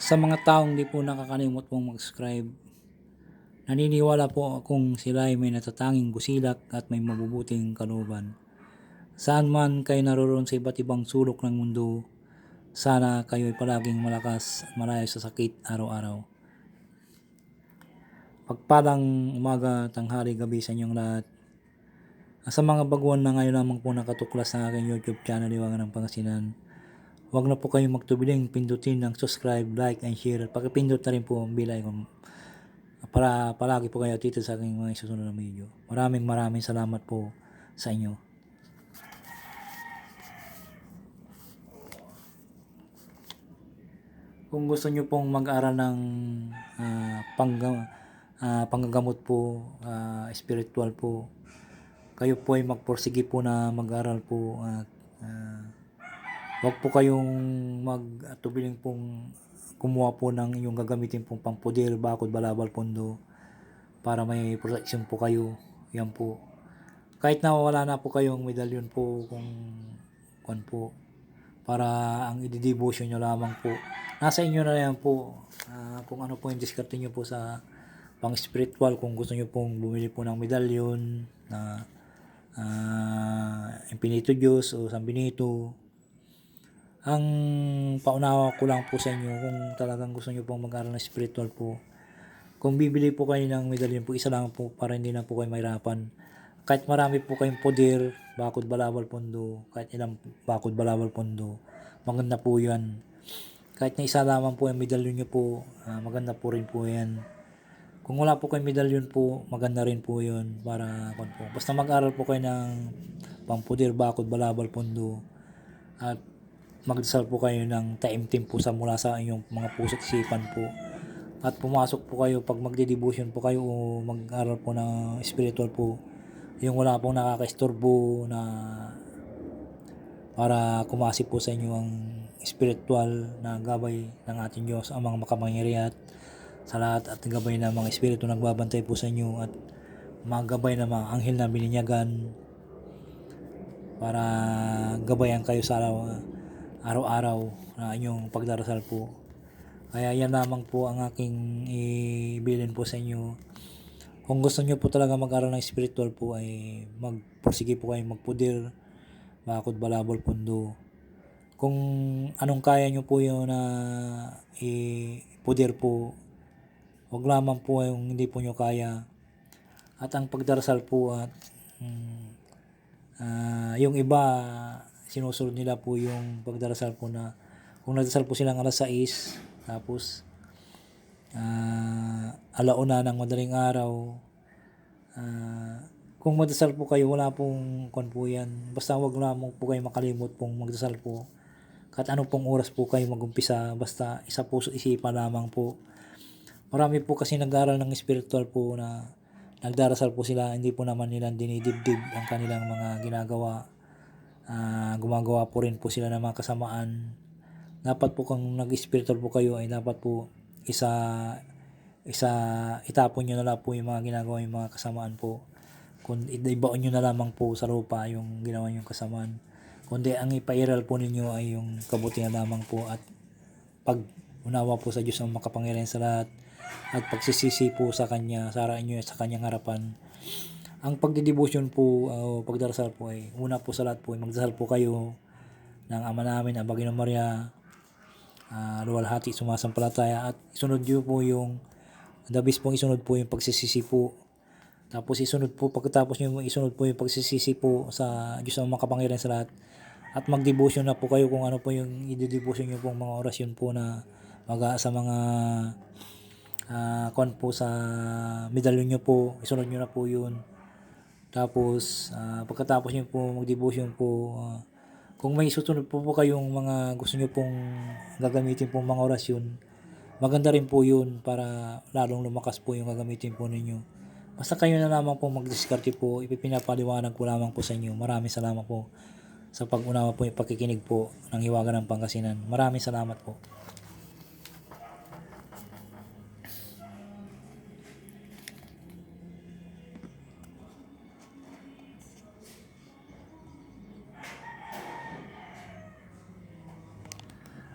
Sa mga taong di po nakakalimot pong mag-subscribe, naniniwala po akong sila ay may natatanging busilak at may mabubuting kalooban. Saan man kayo naroon sa iba't ibang sulok ng mundo, sana kayo ay palaging malakas at malayo sa sakit araw-araw. Pagpalang umaga, tanghali, gabi sa inyong lahat. Sa mga baguhan na ngayon lamang po nakatuklas sa aking YouTube channel, Iwangan ng Pangasinan. Huwag na po kayong magtubiling pindutin ng subscribe, like, and share. Pakipindot na rin po ang bell icon para palagi po kayo dito sa aking mga isusunod na video. Maraming maraming salamat po sa inyo. Kung gusto nyo pong mag-aral ng ah, pangga, ah, panggagamot po, ah, spiritual po, kayo po ay magporsige po na mag-aral po ah, Huwag po kayong mag-atubiling pong kumuha po ng inyong gagamitin pong pampudir, bakod, balabal, pondo para may protection po kayo. Yan po. Kahit na wala na po kayong medalyon po kung kung po para ang i-devotion nyo lamang po. Nasa inyo na yan po ah, kung ano po yung diskarte nyo po sa pang spiritual kung gusto nyo pong bumili po ng medalyon na ah, Infinito Diyos o San Benito ang paunawa ko lang po sa inyo kung talagang gusto nyo pong mag-aral ng spiritual po. Kung bibili po kayo ng medalyon po, isa lang po para hindi na po kayo mahirapan. Kahit marami po kayong poder, bakod balabal pondo, kahit ilang bakod balabal pondo, maganda po yan. Kahit na isa lamang po yung medalyon nyo po, ah, maganda po rin po yan. Kung wala po kayong medalyon po, maganda rin po yun para kung po. Basta mag-aral po kayo ng pampudir, bakod, balabal, pondo. At magdasal po kayo ng taimtim po sa mula sa inyong mga puso't isipan po. At pumasok po kayo pag magde-devotion po kayo o mag-aral po ng spiritual po. Yung wala pong nakaka-istorbo na para kumasi po sa inyo ang spiritual na gabay ng ating Diyos, ang mga makamangyarihan sa lahat at gabay ng mga espiritu nagbabantay po sa inyo at mga gabay ng mga anghel na bininyagan para gabayan kayo sa araw, araw-araw na inyong pagdarasal po. Kaya yan lamang po ang aking ibilin po sa inyo. Kung gusto nyo po talaga mag-aral ng spiritual po ay magpursige po kayo magpudir, bakod balabol pundo. Kung anong kaya nyo po yun na ipudir po, wag lamang po yung hindi po nyo kaya. At ang pagdarasal po at mm, ah, yung iba sinusunod nila po yung pagdarasal po na kung nagdasal po silang alas 6 tapos ah, alauna ng madaling araw ah, kung magdasal po kayo wala pong kon po yan. Basta wag lamang po kayo makalimot pong magdasal po. Kahit ano pong oras po kayo magumpisa basta isa puso isipan lamang po. Marami po kasi nag-aaral ng spiritual po na nagdarasal po sila hindi po naman nila dinidibdib ang kanilang mga ginagawa Ah, gumagawa po rin po sila ng mga kasamaan. Dapat po kung nag-spiritual po kayo ay dapat po isa isa itapon nyo na lang po yung mga ginagawa yung mga kasamaan po. Kung ibaon nyo na lamang po sa lupa yung ginawa yung kasamaan. Kundi ang ipairal po ninyo ay yung kabutihan lamang po at pag unawa po sa Diyos ang makapangyarihan sa lahat at pagsisisi po sa Kanya, sa inyo sa Kanyang harapan ang pagdidibusyon po o pagdarasal po ay una po sa lahat po ay magdasal po kayo ng Ama namin, ang Bagino Maria, uh, luwalhati, sumasampalataya at isunod nyo po yung dabis pong isunod po yung pagsisisi po. Tapos isunod po, pagkatapos nyo isunod po yung pagsisisi po sa Diyos ang makapangyarihan sa lahat. At magdebosyon na po kayo kung ano po yung i-devotion nyo pong mga orasyon po na mag sa mga uh, kon po sa medalyon nyo po, isunod nyo na po yun. Tapos, ah, pagkatapos nyo po mag-devotion po, ah, kung may susunod po po kayong mga gusto nyo pong gagamitin pong mga orasyon, maganda rin po yun para lalong lumakas po yung gagamitin po ninyo. Basta kayo na lamang po mag-discarte po, ipipinapaliwanag ko lamang po sa inyo. Maraming salamat po sa pag-unawa po yung pakikinig po ng Hiwaga ng Pangasinan. Maraming salamat po.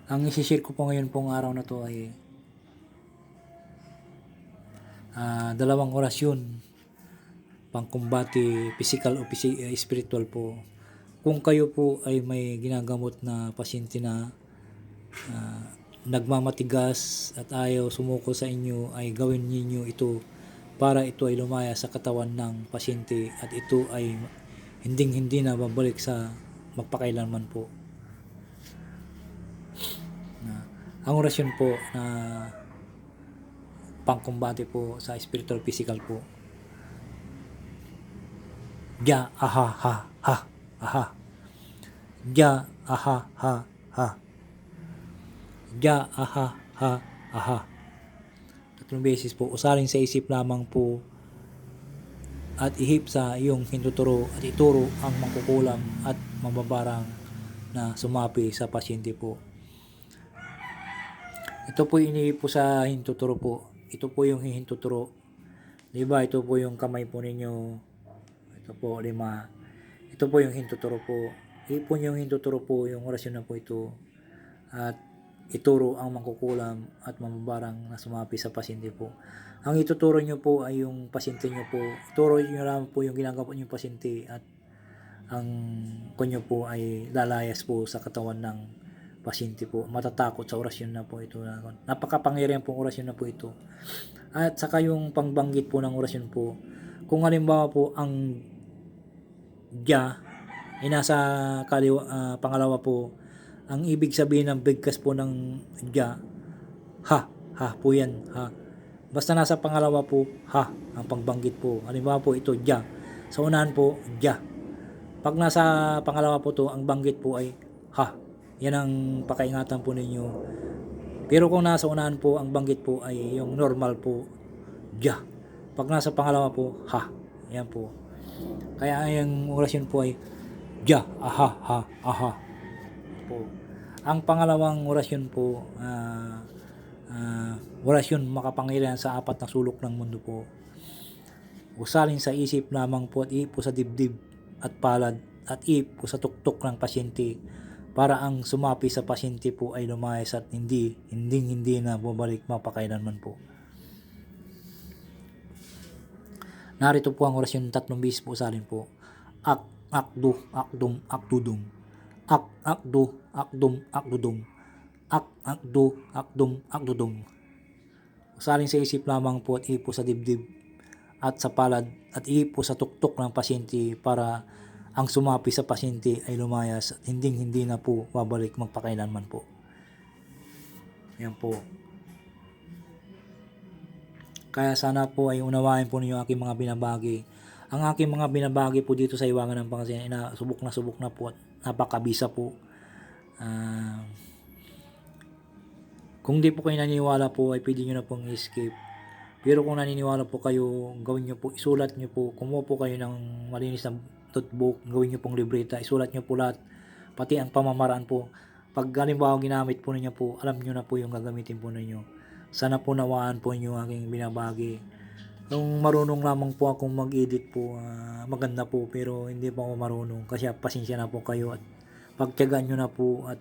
Ang isi-share ko po ngayon pong araw na to ay ah, dalawang orasyon pangkumbati physical o eh, spiritual po. Kung kayo po ay may ginagamot na pasyente na ah, nagmamatigas at ayaw sumuko sa inyo ay gawin ninyo ito para ito ay lumaya sa katawan ng pasyente at ito ay hinding hindi na babalik sa magpakailanman po. Na, ang orasyon po na pangkumbate po sa spiritual physical po. Ja, aha, ha, ha, aha. Ja, aha, ha, ha. Ja, aha, ha, aha. Tatlong beses po, usaling sa isip lamang po at ihip sa iyong hintuturo at ituro ang mangkukulam at mababarang na sumapi sa pasyente po. Ito po inihip po sa hintuturo po. Ito po yung hintuturo. Di ba? Ito po yung kamay po ninyo. Ito po, lima. Ito po yung hintuturo po. Ipon yung hintuturo po, yung orasyon na po ito. At ituro ang mangkukulam at mamabarang na sumapi sa pasyente po. Ang ituturo nyo po ay yung pasyente nyo po. Ituro nyo lang po yung ginagawa nyo pasyente at ang kunyo po ay lalayas po sa katawan ng pasyente po. Matatakot sa orasyon na po ito. Napakapangyarihan pong orasyon na po ito. At saka yung pangbanggit po ng orasyon po. Kung halimbawa po ang Dya ay nasa kaliwa, ah, pangalawa po ang ibig sabihin ng bigkas po ng Dya ha, ha po yan, ha. Basta nasa pangalawa po, ha, ang pangbanggit po. Halimbawa po ito, Dya. Sa unahan po, Dya. Pag nasa pangalawa po to, ang banggit po ay ha. Yan ang pakaingatan po ninyo. Pero kung nasa unahan po, ang banggit po ay yung normal po, Dya. Pag nasa pangalawa po, ha. Yan po. Kaya yung orasyon po ay Dya, aha, ha, aha. Po. Ang pangalawang orasyon po, ah, ah, orasyon makapangyarihan sa apat na sulok ng mundo po. Usalin sa isip lamang po at ipo sa dibdib at palad at ipo sa tuktok ng pasyente para ang sumapi sa pasyente po ay lumayas at hindi, hindi, hindi na bumalik mapakailanman po. Narito po ang orasyon ng tatlong bis po usalin po. Ak, akdu, akdum, akdudum. Ak, akdu, akdum, akdudum. Ak, akdu, akdum, akdudum. Usalin sa isip lamang po at ipo sa dibdib at sa palad at ipo sa tuktok ng pasyente para ang sumapi sa pasyente ay lumayas at hindi hindi na po babalik magpakailanman po. Yan po. Kaya sana po ay unawain po ninyo aking mga binabagi. Ang aking mga binabagi po dito sa Iwangan ng Pangasinan, ina, subok na subok na po at napakabisa po. Ah, kung di po kayo naniniwala po ay pwede nyo na pong escape. Pero kung naniniwala po kayo, gawin nyo po, isulat nyo po, kumuha po kayo ng malinis na notebook, gawin nyo pong libreta, isulat nyo po lahat, pati ang pamamaraan po. Pag halimbawa ginamit po ninyo po, alam nyo na po yung gagamitin po ninyo. Sana po nawaan po nyo ang aking binabagi. Kung marunong lamang po akong mag-edit po, ah, maganda po, pero hindi po ako marunong. Kasi pasensya na po kayo at pagtyagaan nyo na po at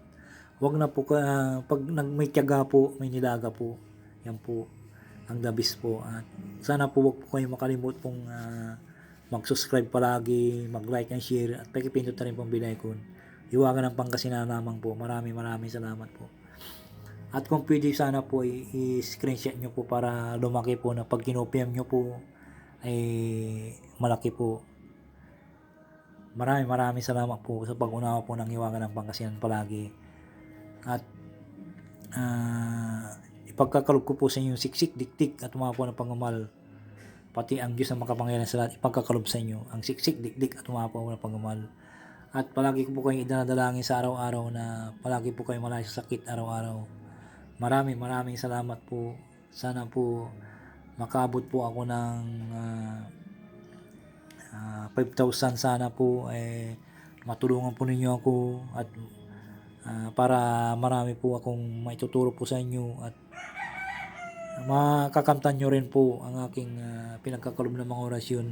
wag na po ka, pag nag, may tiyaga po, may nilaga po. Yan po ang the po. At sana po wag po kayo makalimut pong ah, mag-subscribe palagi, mag-like and share at pakipindot na rin pong bell icon. Iwagan ng Pangasinan lamang po. Maraming maraming salamat po. At kung pwede sana po i-screenshot nyo po para lumaki po na pag kinopiam nyo po ay malaki po. Maraming maraming salamat po sa pag-unawa po ng Iwagan ng Pangasinan palagi. At ah, ipagkakalob ko po sa inyo siksik, diktik at mga po ng pangumal. Pati ang Diyos na makapangyarihan sa lahat, ipagkakalob sa inyo ang siksik, dikdik at po ng pangumal. At palagi ko po kayong idinadalangin sa araw-araw na palagi po kayong malayo sa sakit araw-araw. Maraming maraming salamat po. Sana po makabot po ako ng ah, ah, 5,000 sana po eh matulungan po ninyo ako at ah, para marami po akong maituturo po sa inyo at makakamtan nyo rin po ang aking ah, pinagkakalob ng mga orasyon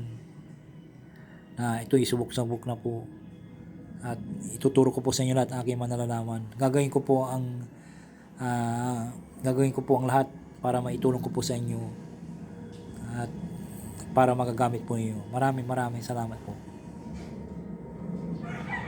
na ito isubok-sabok na po at ituturo ko po sa inyo lahat ang aking manalalaman. Gagawin ko po ang ah, gagawin ko po ang lahat para maitulong ko po sa inyo at para magagamit po ninyo. Maraming maraming salamat po.